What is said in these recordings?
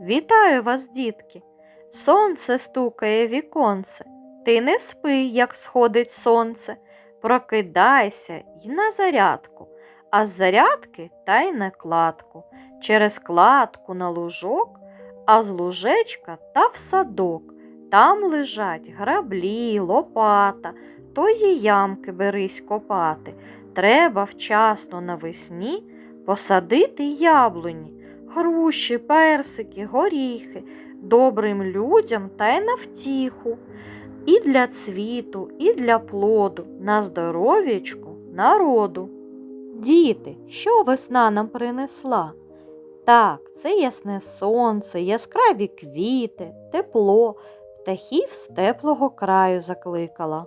Вітаю вас, дітки! Сонце стукає віконце. Ти не спи, як сходить сонце. Прокидайся й на зарядку, а з зарядки та й на кладку. Через кладку на лужок, а з лужечка та в садок. Там лежать граблі, лопата, тої ямки берись копати. Треба вчасно навесні посадити яблуні, груші, персики, горіхи, добрим людям та й на втіху. І для цвіту, і для плоду, на здоров'ячку народу. Діти, що весна нам принесла? Так, це ясне сонце, яскраві квіти, тепло, птахів з теплого краю закликала.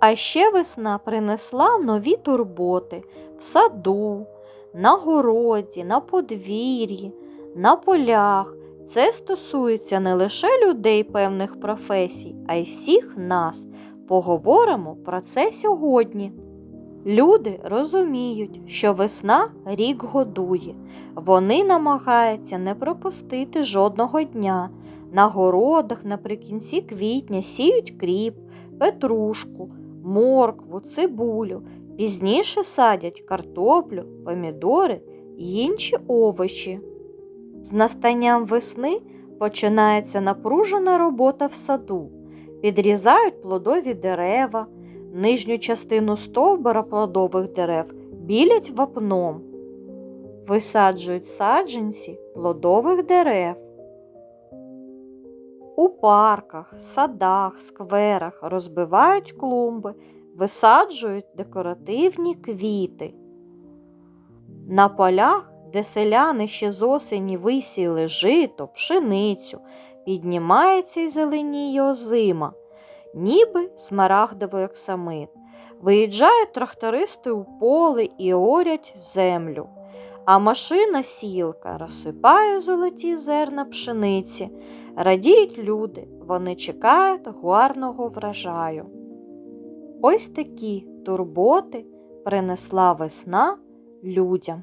А ще весна принесла нові турботи в саду, на городі, на подвір'ї, на полях. Це стосується не лише людей певних професій, а й всіх нас. Поговоримо про це сьогодні. Люди розуміють, що весна рік годує. Вони намагаються не пропустити жодного дня. На городах наприкінці квітня сіють кріп, петрушку, моркву, цибулю. Пізніше садять картоплю, помідори й інші овочі. З настанням весни починається напружена робота в саду. Підрізають плодові дерева, нижню частину стовбура плодових дерев білять вапном. Висаджують саджанці плодових дерев. У парках, садах, скверах розбивають клумби, висаджують декоративні квіти. На полях, де селяни ще з осені висіли жито, пшеницю, піднімається й зеленіє озима, ніби смарагдовий оксамит. Виїжджають трактористи у поле і орять землю, а машина сілка розсипає золоті зерна пшениці. Радіють люди, вони чекають гарного врожаю. Ось такі турботи принесла весна людям.